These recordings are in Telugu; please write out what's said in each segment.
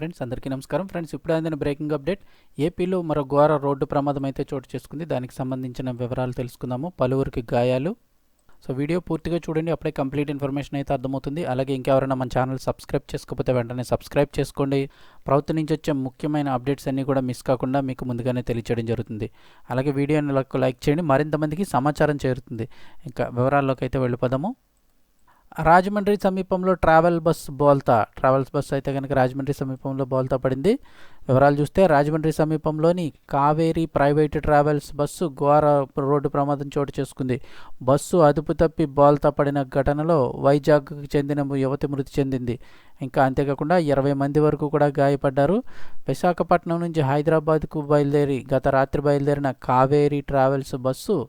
ఫ్రెండ్స్ అందరికీ నమస్కారం. ఫ్రెండ్స్ ఇప్పుడు అందిన బ్రేకింగ్ అప్డేట్ ఏపీలో మరో ఘోర రోడ్డు ప్రమాదం అయితే చోటు చేసుకుంది. దానికి సంబంధించిన వివరాలు తెలుసుకుందాము. పలువురికి గాయాలు. సో వీడియో పూర్తిగా చూడండి. అప్పుడే కంప్లీట్ ఇన్ఫర్మేషన్ అయితే అర్థమవుతుంది. అలాగే ఇంకెవరైనా మన ఛానల్ సబ్స్క్రైబ్ చేసుకోకపోతే వెంటనే సబ్స్క్రైబ్ చేసుకోండి. ప్రభుత్వం నుంచి వచ్చే ముఖ్యమైన అప్డేట్స్ అన్నీ కూడా మిస్ కాకుండా మీకు ముందుగానే తెలియచేయడం జరుగుతుంది. అలాగే వీడియోని లైక్ చేయండి. మరింత మందికి సమాచారం చేరుతుంది. ఇంకా వివరాల్లోకి అయితే వెళ్ళిపోదాము. రాజమండ్రి సమీపంలో ట్రావెల్ బస్ బోల్తా ట్రావెల్స్ బస్ అయితే కనుక రాజమండ్రి సమీపంలో బోల్తా పడింది. వివరాలు చూస్తే రాజమండ్రి సమీపంలోని కావేరీ ప్రైవేట్ ట్రావెల్స్ బస్సు ఘోర రోడ్డు ప్రమాదం చోటు చేసుకుంది. బస్సు అదుపు తప్పి బోల్తా పడిన ఘటనలో వైజాగ్కు చెందిన యువతి మృతి చెందింది. ఇంకా అంతేకాకుండా ఇరవై మంది వరకు కూడా గాయపడ్డారు. విశాఖపట్నం నుంచి హైదరాబాద్కు బయలుదేరి గత రాత్రి బయలుదేరిన కావేరీ ట్రావెల్స్ బస్సు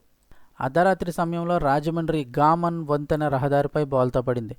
అర్ధరాత్రి సమయంలో రాజమండ్రి గామన్ వంతెన రహదారిపై బోల్తా పడింది.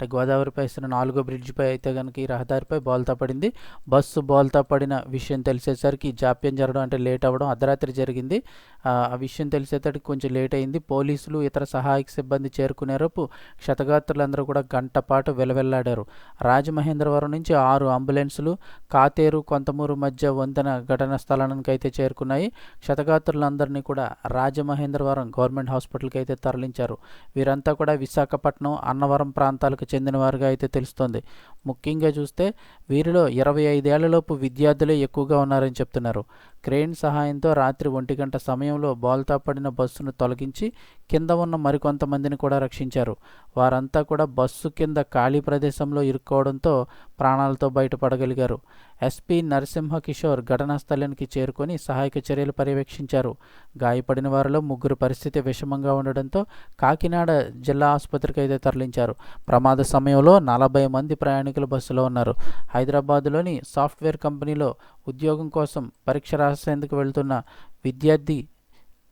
అంటే గోదావరిపై ఇస్తున్న నాలుగో బ్రిడ్జిపై అయితే కనుక ఈ రహదారిపై బోల్తా పడింది. బస్సు బోల్తా పడిన విషయం తెలిసేసరికి జాప్యం జరగడం అంటే లేట్ అవ్వడం అర్ధరాత్రి జరిగింది. ఆ విషయం తెలిసేసరికి కొంచెం లేట్ అయింది. పోలీసులు ఇతర సహాయక సిబ్బంది చేరుకునేరపు క్షతగాత్రులందరూ కూడా గంట పాటు వెలవెల్లాడారు. రాజమహేంద్రవరం నుంచి ఆరు అంబులెన్సులు కాతేరు కొంతమూరు మధ్య వంతెన ఘటన స్థలానికి అయితే చేరుకున్నాయి. క్షతగాత్రులందరినీ కూడా రాజమహేంద్రవరం గవర్నమెంట్ హాస్పిటల్కి అయితే తరలించారు. వీరంతా కూడా విశాఖపట్నం అన్నవరం ప్రాంతాలకు చెందినవారుగా అయితే తెలుస్తోంది. ముఖ్యంగా చూస్తే వీరిలో ఇరవై ఐదేళ్ళలోపు విద్యార్థులే ఎక్కువగా ఉన్నారని చెప్తున్నారు. క్రెయిన్ సహాయంతో రాత్రి ఒంటి గంట సమయంలో బోల్తా పడిన బస్సును తొలగించి కింద ఉన్న మరికొంతమందిని కూడా రక్షించారు. వారంతా కూడా బస్సు కింద ఖాళీ ప్రదేశంలో ఇరుక్కోవడంతో ప్రాణాలతో బయటపడగలిగారు. ఎస్పీ నరసింహ కిషోర్ ఘటనా స్థలానికి చేరుకొని సహాయక చర్యలు పర్యవేక్షించారు. గాయపడిన వారిలో ముగ్గురు పరిస్థితి విషమంగా ఉండడంతో కాకినాడ జిల్లా ఆసుపత్రికి అయితే తరలించారు. ప్రమాద ప్రమాద సమయంలో నలభై మంది ప్రయాణికులు బస్సులో ఉన్నారు. హైదరాబాద్లోని సాఫ్ట్వేర్ కంపెనీలో ఉద్యోగం కోసం పరీక్ష రాసేందుకు వెళ్తున్న విద్యార్థి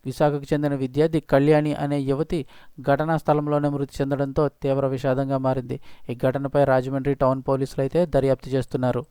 విశాఖకు చెందిన విద్యార్థి కళ్యాణి అనే యువతి ఘటనా స్థలంలోనే మృతి చెందడంతో తీవ్ర విషాదంగా మారింది. ఈ ఘటనపై రాజమండ్రి టౌన్ పోలీసులు అయితే దర్యాప్తు చేస్తున్నారు.